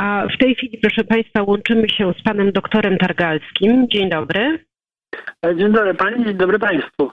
A w tej chwili, proszę Państwa, łączymy się z panem doktorem Targalskim. Dzień dobry. Dzień dobry Pani, dzień dobry Państwu.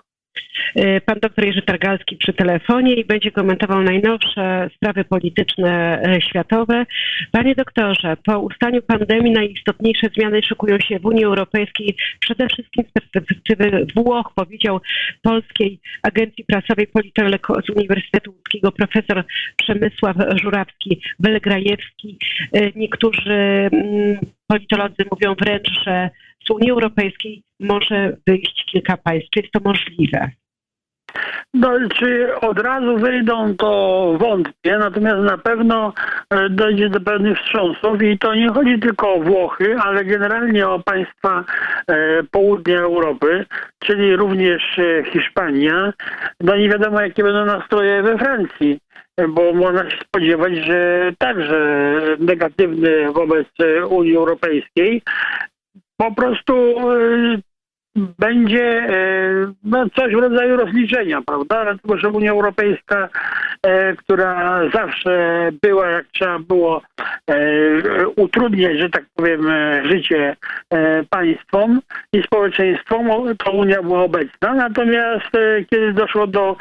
Y, Pan doktor Jerzy Targalski przy telefonie i będzie komentował najnowsze sprawy polityczne y, światowe. Panie doktorze, po ustaniu pandemii najistotniejsze zmiany szykują się w Unii Europejskiej, przede wszystkim z perspektywy Włoch, powiedział Polskiej Agencji Prasowej politolog z Uniwersytetu Łódzkiego profesor Przemysław Żurawski-Welegrajewski. Y, Niektórzy mm, politolodzy mówią wręcz, że z Unii Europejskiej może wyjść kilka państw. Czy jest to możliwe? No, czy od razu wyjdą, to wątpię, natomiast na pewno e, dojdzie do pewnych wstrząsów i to nie chodzi tylko o Włochy, ale generalnie o państwa e, południa Europy, czyli również e, Hiszpania. No nie wiadomo, jakie będą nastroje we Francji bo można się spodziewać, że także negatywny wobec Unii Europejskiej. Po prostu e, będzie e, no, coś w rodzaju rozliczenia, prawda? Dlatego, że Unia Europejska, e, która zawsze była, jak trzeba było utrudniać, że tak powiem, życie państwom i społeczeństwom, to Unia była obecna. Natomiast kiedy doszło do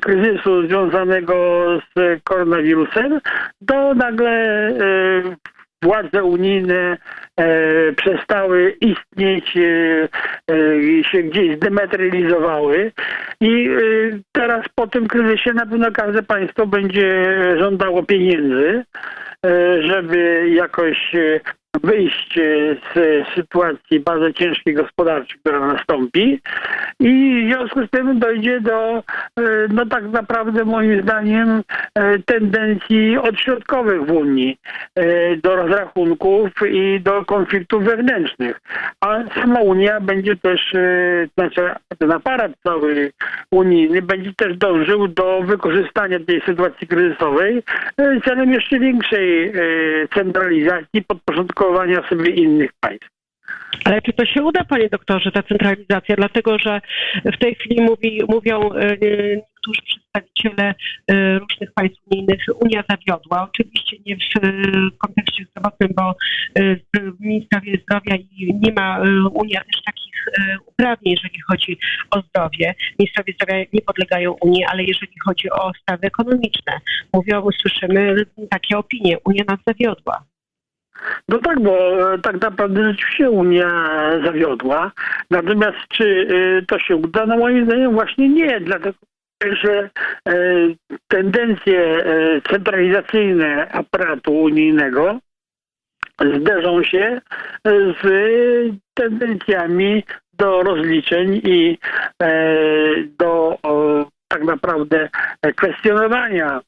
kryzysu związanego z koronawirusem, to nagle władze unijne e, przestały istnieć, e, e, się gdzieś zdematerializowały. I e, teraz po tym kryzysie na pewno każde państwo będzie żądało pieniędzy, e, żeby jakoś e, wyjść e, z sytuacji bardzo ciężkiej gospodarczej, która nastąpi i w związku z tym dojdzie do, e, no tak naprawdę moim zdaniem, e, tendencji odśrodkowych w Unii, do rozrachunków i do konfliktów wewnętrznych. A sama Unia będzie też, znaczy ten aparat cały unijny będzie też dążył do wykorzystania tej sytuacji kryzysowej celem jeszcze większej centralizacji, podporządkowania sobie innych państw. Ale czy to się uda, panie doktorze, ta centralizacja? Dlatego, że w tej chwili mówi, mówią e, niektórzy przedstawiciele e, różnych państw unijnych, Unia zawiodła. Oczywiście nie w kontekście zdrowotnym, bo w ministrowie zdrowia nie ma Unia też takich uprawnień, jeżeli chodzi o zdrowie. Ministrowie zdrowia nie podlegają Unii, ale jeżeli chodzi o sprawy ekonomiczne, mówią, słyszymy takie opinie. Unia nas zawiodła. No tak, bo e, tak naprawdę rzeczywiście Unia zawiodła. Natomiast czy e, to się uda? No moim zdaniem właśnie nie, dlatego że e, tendencje centralizacyjne aparatu unijnego zderzą się z tendencjami do rozliczeń i do tak naprawdę kwestionowania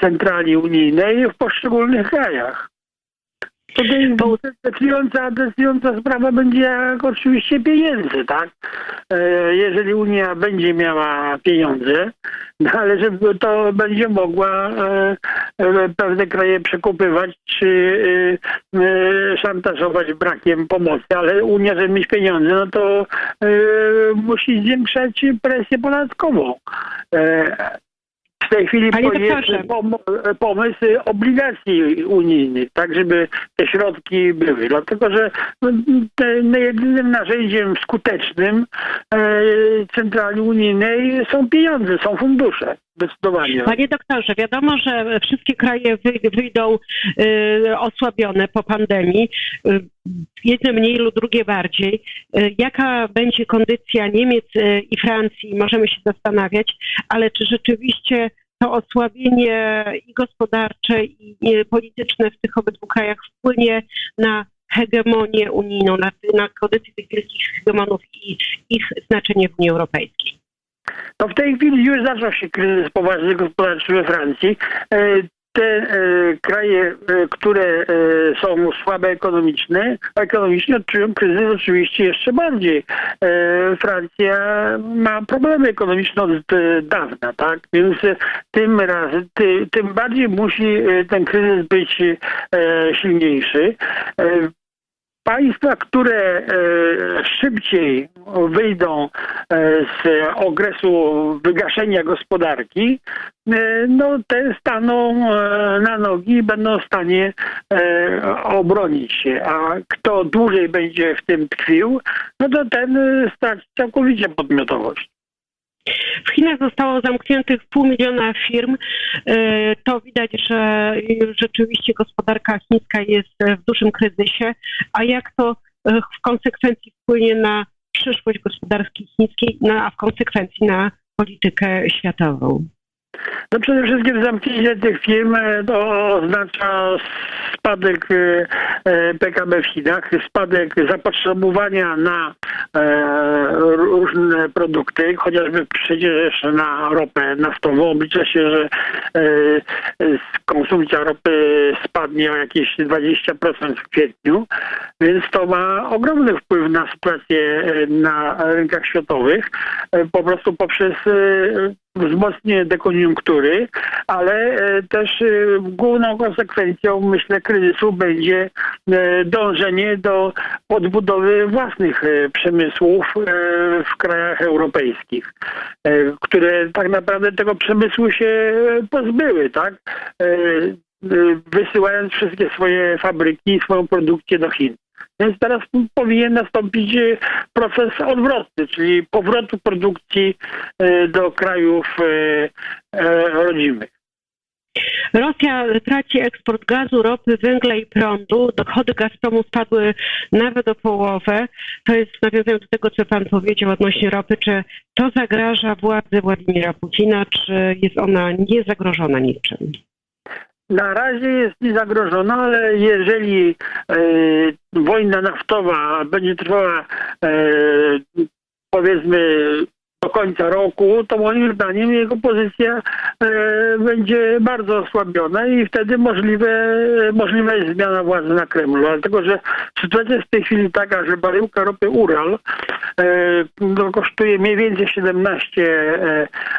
centrali unijnej w poszczególnych krajach. Tutaj decydująca, decydująca sprawa będzie jak oczywiście pieniędzy, tak? E, Jeżeli Unia będzie miała pieniądze, no ale żeby to będzie mogła e, e, pewne kraje przekupywać czy szantażować brakiem pomocy, ale Unia, żeby mieć pieniądze, no to musi zwiększać presję podatkową. W tej chwili Panie jest doktorze. pom- pomysł obligacji unijnych, tak żeby te środki były. Dlatego, że no, no, jedynym narzędziem skutecznym e, centrali unijnej są pieniądze, są fundusze. Zdecydowanie. Panie doktorze, wiadomo, że wszystkie kraje wy- wyjdą y, osłabione po pandemii, y, jedne mniej lub drugie bardziej. Y, jaka będzie kondycja Niemiec i Francji, możemy się zastanawiać, ale czy rzeczywiście to osłabienie i gospodarcze, i polityczne w tych obydwu krajach wpłynie na hegemonię unijną, na, na kondycję tych wielkich hegemonów i ich znaczenie w Unii Europejskiej? To w tej chwili już zaczął się kryzys poważny gospodarczy we Francji. E, Te e, kraje, e, które e, są słabe ekonomiczne, ekonomicznie odczują kryzys oczywiście jeszcze bardziej. E, Francja ma problemy ekonomiczne od dawna, tak? Więc tym razem, ty, tym bardziej musi ten kryzys być e, silniejszy. Państwa, które e, szybciej wyjdą e, z okresu wygaszenia gospodarki, e, no te staną na nogi i będą w stanie obronić się. A kto dłużej będzie w tym tkwił, no to ten straci całkowicie podmiotowość. W Chinach zostało zamkniętych pół miliona firm. E, To widać, że rzeczywiście gospodarka chińska jest w dużym kryzysie. A jak to e, w konsekwencji wpłynie na przyszłość gospodarki chińskiej, a w konsekwencji na politykę światową? No przede wszystkim zamknięcie tych firm e, to oznacza spadek e, e, PKB w Chinach, spadek zapotrzebowania na e, różne produkty, chociażby przecież na ropę naftową. Oblicza się, że konsumpcja ropy spadnie o jakieś 20% w kwietniu, więc to ma ogromny wpływ na sytuację e, na rynkach światowych, e, po prostu poprzez e, wzmocnienie dekoniunktury, ale też główną konsekwencją, myślę, kryzysu będzie dążenie do odbudowy własnych przemysłów w krajach europejskich, które tak naprawdę tego przemysłu się pozbyły, tak? E, Wysyłając wszystkie swoje fabryki, swoją produkcję do Chin. Więc teraz powinien nastąpić e, proces odwrotny, czyli powrotu produkcji e, do krajów e, rodzimych. Rosja traci eksport gazu, ropy, węgla i prądu. Dochody Gazpromu spadły nawet o połowę. To jest nawiązując do tego, co pan powiedział odnośnie ropy. Czy to zagraża władzy Władimira Putina, czy jest ona niezagrożona niczym? Na razie jest niezagrożona, ale jeżeli e, wojna naftowa będzie trwała e, powiedzmy końca roku, to moim zdaniem jego pozycja e, będzie bardzo osłabiona i wtedy możliwe, możliwa jest zmiana władzy na Kremlu. Dlatego, że sytuacja jest w tej chwili taka, że baryłka ropy Ural e, no, kosztuje mniej więcej 17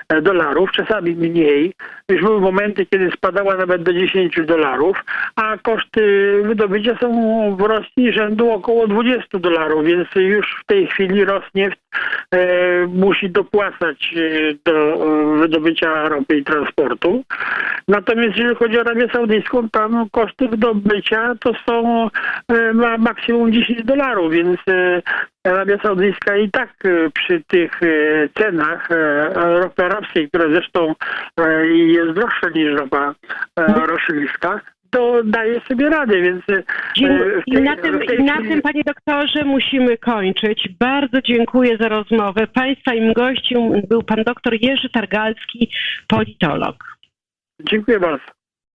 e, dolarów, czasami mniej. Już były momenty, kiedy spadała nawet do 10 dolarów, a koszty wydobycia są w Rosji rzędu około 20 dolarów, więc już w tej chwili Rosneft e, musi dopłacać e, do e, wydobycia ropy i transportu. Natomiast jeżeli chodzi o Arabię Saudyjską, tam koszty wydobycia to są e, ma maksimum 10 dolarów, więc Arabia Saudyjska i tak przy tych cenach ropy arabskiej, która zresztą jest droższa niż ropa rosyjska, to daje sobie radę, więc e, Dzień- w I na tym, tej na tym, panie doktorze, musimy kończyć. Bardzo dziękuję za rozmowę. Państwa im gościem był pan doktor Jerzy Targalski, politolog. Dziękuję bardzo.